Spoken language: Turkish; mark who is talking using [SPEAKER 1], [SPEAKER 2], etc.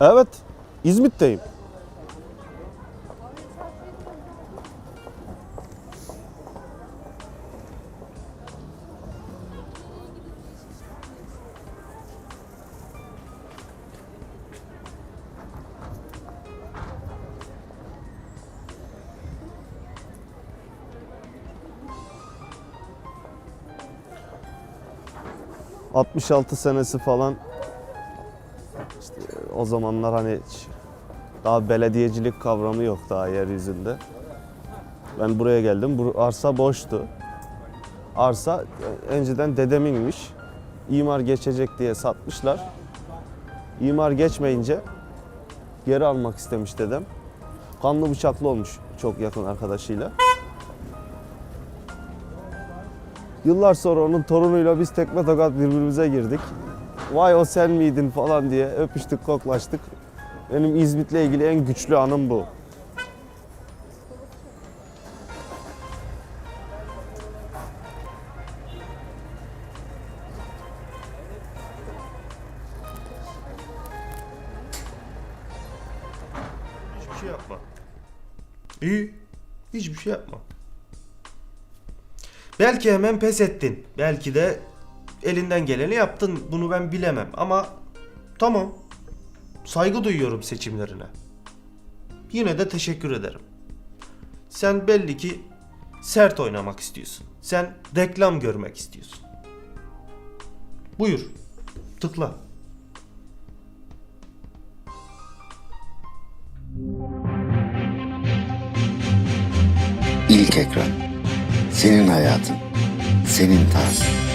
[SPEAKER 1] Evet. İzmit'teyim. ...66 senesi falan o zamanlar hani daha belediyecilik kavramı yok daha yeryüzünde. Ben buraya geldim. Bu arsa boştu. Arsa e, önceden dedeminmiş. İmar geçecek diye satmışlar. İmar geçmeyince geri almak istemiş dedem. Kanlı bıçaklı olmuş çok yakın arkadaşıyla. Yıllar sonra onun torunuyla biz tekme tokat birbirimize girdik vay o sen miydin falan diye öpüştük koklaştık. Benim İzmit'le ilgili en güçlü anım bu.
[SPEAKER 2] Hiçbir şey yapma. İyi. Hiçbir şey yapma. Belki hemen pes ettin. Belki de elinden geleni yaptın. Bunu ben bilemem ama tamam. Saygı duyuyorum seçimlerine. Yine de teşekkür ederim. Sen belli ki sert oynamak istiyorsun. Sen reklam görmek istiyorsun. Buyur. Tıkla.
[SPEAKER 3] İlk ekran. Senin hayatın. Senin tarzın.